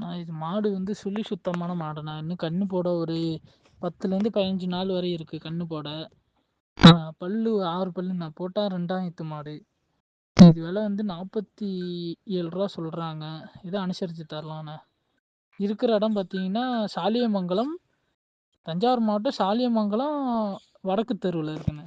நான் இது மாடு வந்து சுழி சுத்தமான மாடுண்ணா இன்னும் கன்று போட ஒரு பத்துலேருந்து பதினஞ்சு நாள் வரை இருக்குது கன்று போட. பல்லு ஆறு பல்லு நான் போட்டால் ரெண்டாயிரத்து மாடு. இது விலை வந்து நாற்பத்தி ஏழு ரூபா சொல்கிறாங்க இதை அனுசரித்து தரலாண்ணே இருக்கிற இடம் பார்த்தீங்கன்னா சாலியமங்கலம் தஞ்சாவூர் மாவட்டம் சாலியமங்கலம் வடக்கு தெருவில் இருக்குண்ணே.